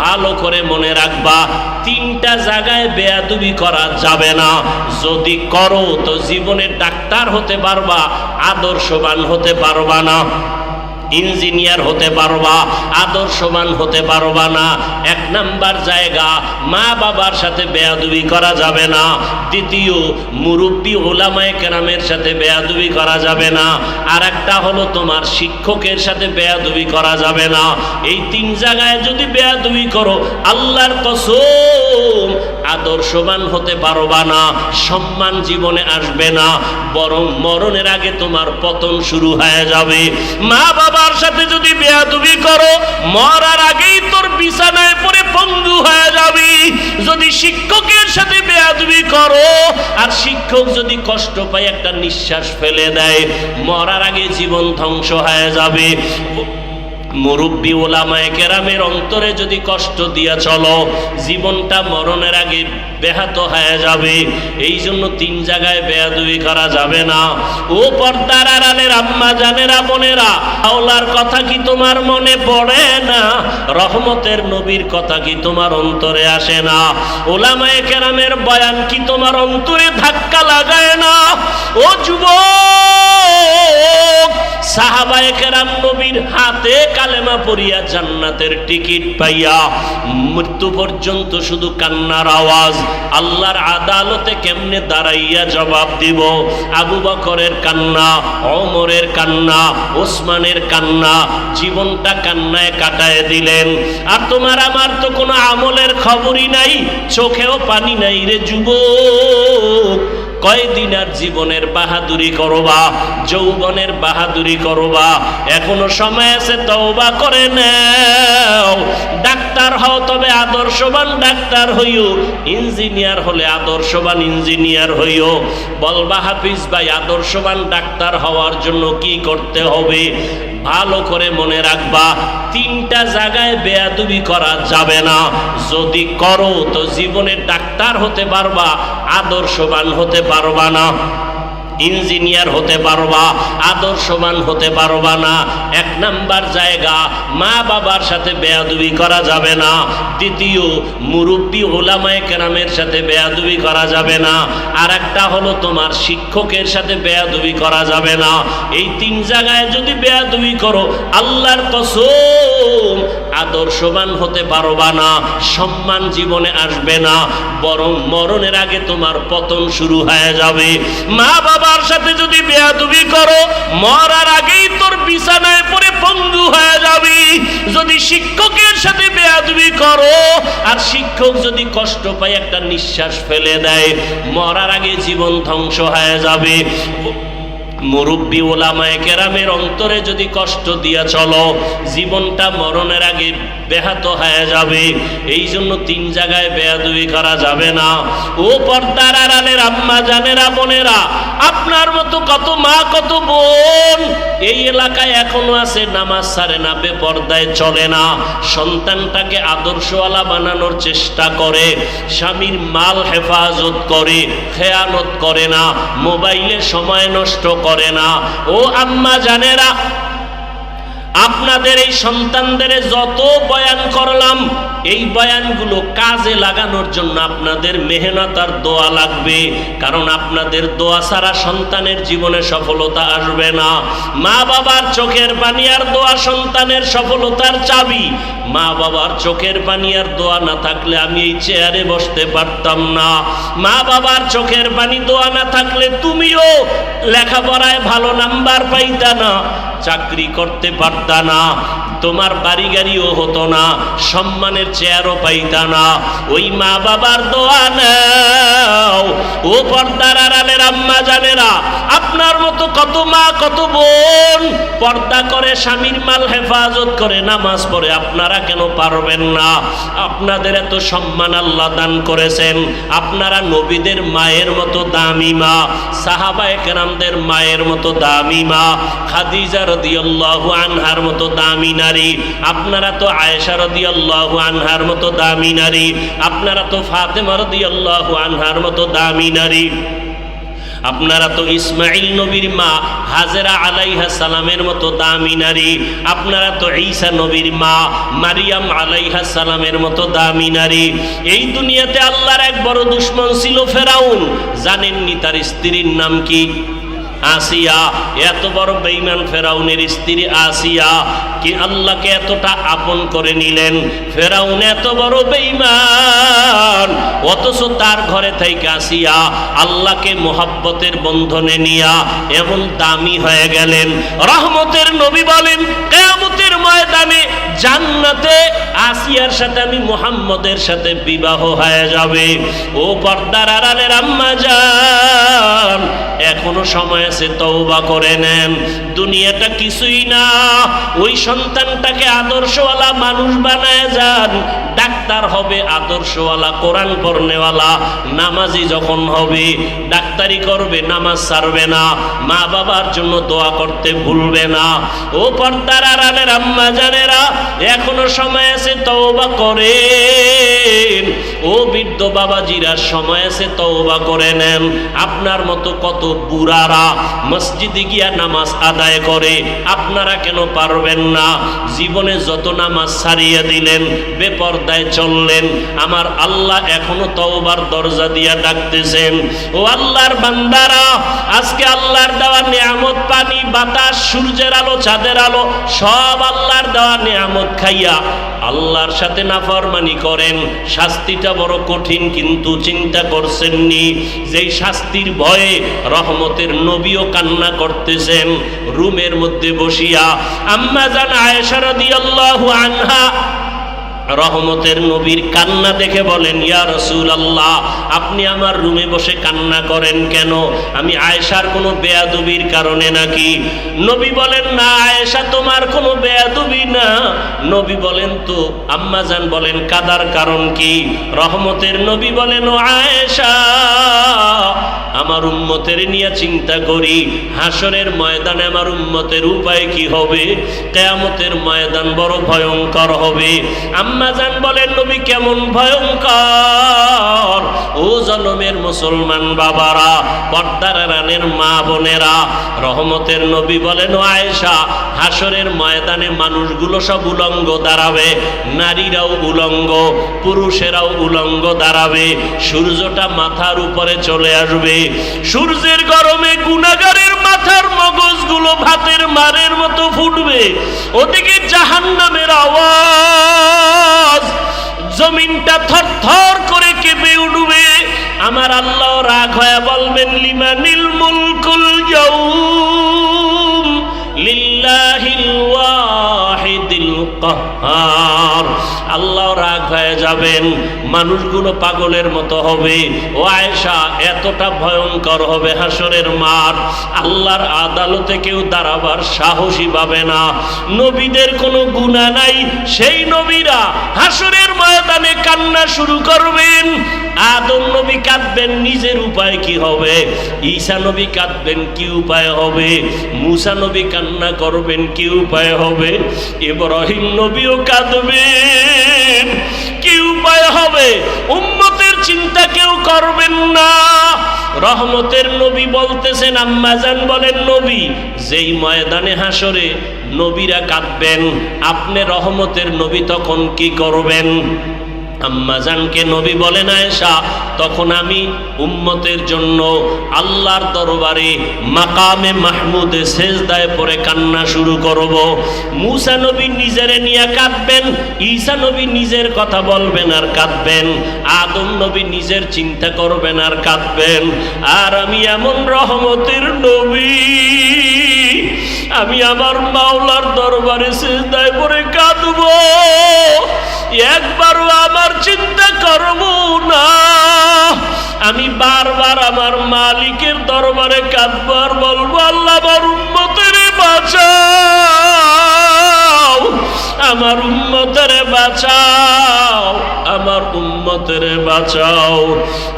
ভালো করে মনে রাখবা, তিনটা জায়গায় বেয়াদুবি করা যাবে না। যদি করো তো জীবনে ডাক্তার হতে পারবা, আদর্শবান হতে পারবা না। ইঞ্জিনিয়ার হতে পারবা, আদর্শবান হতে পারবা না। এক নাম্বার জায়গা, মা বাবার সাথে বেয়াদুবি করা যাবে না। দ্বিতীয়, মুরব্বী ওলামায় কেরামের সাথে বেয়াদুবি করা যাবে না। আর একটা হলো তোমার শিক্ষকের সাথে বেয়াদুবি করা যাবে না। এই তিন জায়গায় যদি বেয়াদুবি করো, আল্লাহর কসম আদর্শবান হতে পারবা না, সম্মান জীবনে আসবে না, বরং মরণের আগে তোমার পতন শুরু হয়ে যাবে। মা বাবার সাথে যদি বেয়াদুবি করো, মরার আগেই তোর বিছানায় পড়ে পঙ্গু হয়ে যাবি। যদি শিক্ষকের সাথে বেয়াদুবি করো, আর শিক্ষক যদি কষ্ট পায়, একটা নিঃশ্বাস ফেলে দেয়, মরার আগে জীবন ধ্বংস হয়ে যাবে। মুরব্বী ওলামায় কেরামের অন্তরে যদি কষ্ট দিয়া চলো, জীবনটা মরণের আগে ব্যাহত হয়ে যাবে। এই জন্য তিন জায়গায় বেয়াদুই করা যাবে না। ও পর্দার আড়ালের আম্মা, জানেরা, বোনেরা, আওলার কথা কি তোমার মনে পড়ে না? রহমতের নবীর কথা কি তোমার অন্তরে আসে না? ওলামায় কেরামের বয়ান কি তোমার অন্তরে ধাক্কা লাগায় না? ও যুবক, সাহাবায়ে কেরাম নবীর হাতে কালেমা পড়িয়া জান্নাতের টিকিট পাইয়া মৃত্যু পর্যন্ত শুধু কান্নার আওয়াজ, আল্লাহর আদালতে কেমনে দাঁড়াইয়া জবাব দিব? আবু বকরের কান্না অমরের কান্না, ওসমানের কান্না, জীবনটা কান্নায় কাটায় দিলেন। আর তোমার আমার তো কোনো আমলের খবরই নাই, চোখেও পানি নাই রে যুবক। কয়দিন আর জীবনের বাহাদুরি করবা? যৌবনের বাহাদুরি করবা? এখনও সময় আছে, তওবা করে নাও। ডাক্তার হও, তবে আদর্শবান ডাক্তার হইও। ইঞ্জিনিয়ার হলে আদর্শবান ইঞ্জিনিয়ার হইও। বলবা হাফিজ ভাই, আদর্শবান ডাক্তার হওয়ার জন্য কি করতে হবে? ভালো করে মনে রাখবা, তিনটা জায়গায় বেয়াদুবি করা যাবে না। যদি করো, তো জীবনে ডাক্তার হতে পারবা, আদর্শবান হতে পারবা না। ইঞ্জিনিয়ার হতে পারবা, আদর্শবান হতে পারবা না। এক নাম্বার জায়গা, মা বাবার সাথে বেয়াদুবি করা যাবে না। দ্বিতীয়, মুরব্বী ওলামায় কেরামের সাথে বেয়াদুবি করা যাবে না। আর একটা হলো তোমার শিক্ষকের সাথে বেয়াদুবি করা যাবে না। এই তিন জায়গায় যদি বেয়াদুবি করো, আল্লাহর কসম আদর্শবান হতে পারবা না, সম্মান জীবনে আসবে না, বরং মরণের আগে তোমার পতন শুরু হয়ে যাবে। মা বাবার সাথে যদি বেয়াদুবি করো, মরার আগেই তোর বিছানায় পড়ে পঙ্গু হয়ে যাবি। যদি শিক্ষকের সাথে বেয়াদুবি করো, আর শিক্ষক যদি কষ্ট পায়, একটা নিঃশ্বাস ফেলে দেয়, মরার আগে জীবন ধ্বংস হয়ে যাবে। মুরব্বী ওলামায় কেরামের অন্তরে যদি কষ্ট দিয়া চলো, জীবনটা মরণের আগে ব্যাহত হয়ে যাবে। এই জন্য তিন জায়গায় বেয়াদুবি করা যাবে না। ও পর্দার আড়ালের আম্মা, জানেরা, বোনেরা, আপনার মতো কত মা, কত বোন এই এলাকায় এখনও আছে, নামাজ সারে না, বেপর্দায় চলে না। সন্তানটাকে আদর্শওয়ালা বানানোর চেষ্টা করে, স্বামীর মাল হেফাজত করে, খেয়ানত করে না, মোবাইলে সময় নষ্ট করে না। ও আম্মা, জানেরা আপনাদের এই সন্তানদের যত বয়ান করলাম, এই বয়ানগুলো কাজে লাগানোর জন্য আপনাদের মেহনত আর দোয়া লাগবে, কারণ আপনাদের দোয়া ছাড়া সন্তানের জীবনে সফলতা আসবে না। মা বাবার চোখের পানি আর দোয়া সন্তানের সফলতার চাবি। মা বাবার চোখের পানি আর দোয়া না থাকলে আমি এই চেয়ারে বসতে পারতাম না। মা বাবার চোখের পানি দোয়া না থাকলে তুমিও লেখাপড়ায় ভালো নাম্বার পাইতা না। চাকরি করতে পারতা না, তোমার বাড়ি গাড়িও হতো না, সম্মানের চেয়ারও পাইতা না। ওই মা বাবার দোয়া নাও, ও পর্দার আড়ালের আম্মা জানেরা আপনার মতো কত মা, কত বোন পর্দা করে, স্বামীর মাল হেফাজত করে, নামাজ পড়ে, আপনারা কেন পারবেন না? আপনাদের এত সম্মান আল্লাহ দান করেছেন। আপনারা নবীদের মায়ের মতো দামি মা, সাহাবায়ে কেরামদের মায়ের মতো দামি মা, খাদিজা রদিয়াল্লাহু আনহার মতো দামি নারী, আপনারা তো আয়েশা রদিয়াল্লাহু আনহার মতো দামি নারী, আপনারা তো ফাতেমা রদিয়াল্লাহু আনহার মতো দামি নারী। আপনারা তো ইসমাইল নবীর মা, হাজেরা আলাইহা সালামের মতো দামি নারী। আপনারা তো ঈসা নবীর মা, মারিয়াম আলাইহা সালামের মতো দামি নারী। এই দুনিয়াতে আল্লাহর এক বড় দুশ্মন ছিল ফেরাউন। জানেননি তার স্ত্রীর নাম কি? আসিয়া, এত বড় বেইমান ফেরাউনের স্ত্রী আসিয়া কি আল্লাহকে এতটা আপন করে নিলেন? ফেরাউন এত বড় বেইমান অথচ তার ঘরে থেকে আসিয়া আল্লাহকে মোহাব্বতের বন্ধনে নিয়া এমন দামি হয়ে গেলেন। রহমতের নবী বলেন, কেয়ামতের ময়দানে জান্নাতে আসিয়ার সাথে আমি মোহাম্মদের সাথে বিবাহ হয়ে যাবে। ও পর্দার আড়ালের আম্মা যান এখনও সময় আছে তওবা করে নেন। দুনিয়াটা কিছুই না, ওই সন্তানটাকে আদর্শওয়ালা মানুষ বানায় যান। ডাক্তার হবে, আদর্শওয়ালা, কোরআন পড়নেওয়ালা, নামাজি যখন হবে, ডাক্তারি করবে, নামাজ ছাড়বে না, মা বাবার জন্য দোয়া করতে ভুলবে না। ও পর্দার আড়ালের আম্মা জানেরা, এখনও সময় আছে তওবা করেন। ও বৃদ্ধ বাবাজিরা, সময় আছে তওবা করে নেন। আপনার মতো কত বুড়ারা মসজিদে গিয়া নামাজ আদায় করে, আপনারা কেন পারবেন না? জীবনে যত নামাজ ছাড়িয়ে দিলেন, বেপর্দায় চললেন। আমার আল্লাহ এখনও তওবার দরজা দিয়া ডাকতেছেন, ও আল্লাহর বান্দারা, আজকে আল্লাহর দেওয়া নিয়ামত পানি, বাতাস, সূর্যের আলো, চাঁদের আলো, সব আল্লাহর দেওয়া নিয়ামত খাইয়া আল্লাহর সাথে নাফরমানি করেন। শাস্তিটা বড় কঠিন, কিন্তু চিন্তা করছেননি। যেই শাস্তির ভয়ে রহমতের নবীও কান্না করতেছেন, রুমের মধ্যে বসিয়া। আম্মা জান আয়েশা রাদিয়াল্লাহু আনহা রহমতের নবীর কান্না দেখে বলেন, ইয়া রসুল আল্লাহ আপনি আমার রুমে বসে কান্না করেন কেন? আমি আয়েশার কোনো বেয়াদুবির কারণে নাকি? নবী বলেন, না আয়েশা, তোমার কোনো বেয়াদুবি না। নবী বলেন, তো আম্মাজান বলেন, কাদার কারণ কি? রহমতের নবী বলেন, ও আয়েশা, আমার উম্মতের নিয়ে চিন্তা করি। হাসরের ময়দানে আমার উম্মতের উপায় কি হবে? কেয়ামতের ময়দান বড় ভয়ঙ্কর হবে। আম্মাজান বলেন, নবী কেমন ভয়ঙ্কর। ও জনমের মুসলমান বাবারা, পর্দার রানের মা বোনেরা, রহমতের নবী বলেন আয়েশা হাসরের ময়দানে মানুষগুলো সব উলঙ্গ দাঁড়াবে, নারীরাও উলঙ্গ, পুরুষেরাও উলঙ্গ দাঁড়াবে, সূর্যটা মাথার উপরে চলে আসবে। সূর্যের গরমে গুণাগারের মাথার মগজগুলো ভাতের মারের মতো ফুটবে। ওদিকে জাহান্নামের আওয়াজ জমিনটা থরথর করে কেঁপে উঠবে। আমার আল্লাহ রাগ হয়ে বলবেন, লিমানিল মুলকুল লিল্লাহিল ওয়াহিদিল কাহ্হার আল্লাহ রাগ হয়ে যাবেন, মানুষগুলো পাগলের মতো হবে। ও আয়েশা, এতটা ভয়ঙ্কর হবে হাসরের মার আল্লাহর আদালতে কেউ দাঁড়াবার সাহসী পাবে না। নবীদের কোনো গুণা নাই, সেই নবীরা হাসরের ময়দানে কান্না শুরু করবেন। আদম নবী কাঁদবেন, নিজের উপায় কি হবে? ঈসা নবী কাঁদবেন, কি উপায় হবে? মুসা নবী কান্না করবেন, কি উপায় হবে? ইব্রাহিম নবীও কাঁদবেন, কি উপায় হবে? উম্মতের চিন্তা কেউ করবেন না। রহমতের নবী বলতেছেন আম্মাজান বলেন, নবী, যেই ময়দানে হাসরে নবীরা কাঁদবেন, আপনি রহমতের নবী তখন কি করবেন? আম্মাজানকে নবী বলেন আয়েশা, তখন আমি উম্মতের জন্য আল্লাহর দরবারে মাকামে মাহমুদে সেজদায় পরে কান্না শুরু করব। মুসা নবী নিজেরে নিয়ে কাঁদবেন, ঈসা নবী নিজের কথা বলবেন আর কাঁদবেন, আদম নবী নিজের চিন্তা করবেন আর কাঁদবেন। আর আমি এমন রহমতের নবী, আমি আমার মাওলার দরবারে সেজদায় পরে কাঁদবো। একবারও আমার চিন্তা করব না। আমি বারবার আমার মালিকের দরবারে কাঁদবার বলব, আল্লাহ আমার বাঁচাও আমার উন্মতের বাঁচাও, আমার উম্মতের বাঁচাও।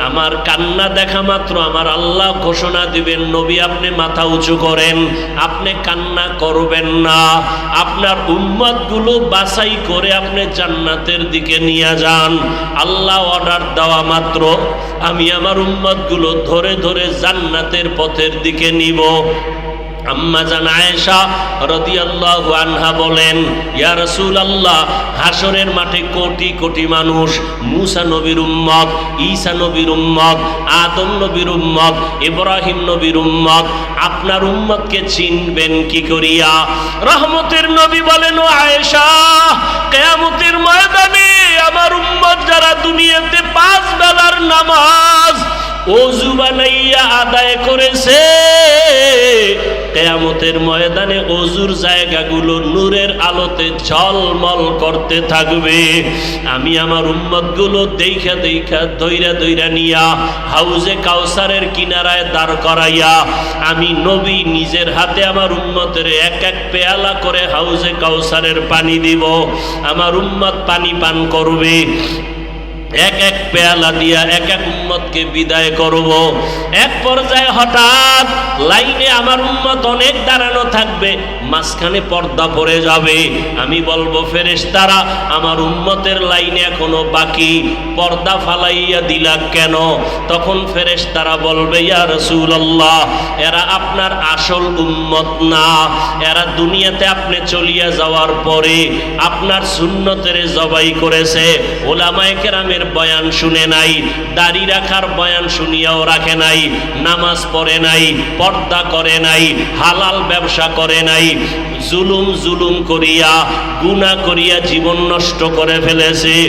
আমার কান্না দেখা মাত্র আমার আল্লাহ ঘোষণা দিবেন, নবী আপনি মাথা উঁচু করেন, আপনি কান্না করবেন না। আপনার উম্মতগুলো বাছাই করে আপনি জান্নাতের দিকে নিয়ে যান। আল্লাহ অর্ডার দেওয়া মাত্র, আমি আমার উম্মতগুলো ধরে ধরে জান্নাতের পথের দিকে নিব। জান আয়েশা বলেন, ইয়া মাঠে কোটি কোটি মানুষ উম্মত উম্মত আপনার চিনবেন কি করিয়া? রহমতের নবী বলেন, ও আয়েশা, কিয়ামতের ময়দানে আমার উম্মত যারা দুনিয়াতে পাঁচ বেলার নামাজ অজু বানাইয়া আদায় করেছে। কেয়ামতের ময়দানে অজুর জায়গাগুলো নূরের আলোতে ঝলমল করতে থাকবে। আমি আমার উম্মতগুলো দেখা দেখা দইরা দইরা নিয়া হাউজে কাউসারের কিনারায় দাঁড় করাইয়া আমি নবী নিজের হাতে আমার উম্মতের এক এক পেয়ালা করে হাউজে কাউসারের পানি দিব। আমার উম্মত পানি পান করবে। এক এক পেয়ালা দিয়া এক এক উম্মতকে বিদায় করব। এক পর্যায়ে হঠাৎ লাইনে আমার উম্মত অনেক দাঁড়ানো থাকবে, মাঝখানে পর্দা পড়ে যাবে। আমি বলব, ফেরেশতারা, আমার উম্মতের লাইনে এখনও বাকি, পর্দা ফালাইয়া দিলা কেন? তখন ফেরেশতারা বলবে, ইয়া রাসূলুল্লাহ, এরা আপনার আসল উম্মত না। এরা দুনিয়াতে আপনি চলিয়া যাওয়ার পরে আপনার সুন্নতের জবাই করেছে। ওলামায়ে কেরামের বয়ান শুনে নাই, দাড়ি রাখার বয়ান শুনিয়াও রাখে নাই, নামাজ পড়ে নাই, পর্দা করে নাই, হালাল ব্যবসা করে নাই, জুলুম জুলুম করিয়া গুণা করিয়া জীবন নষ্ট করে ফেলেছে।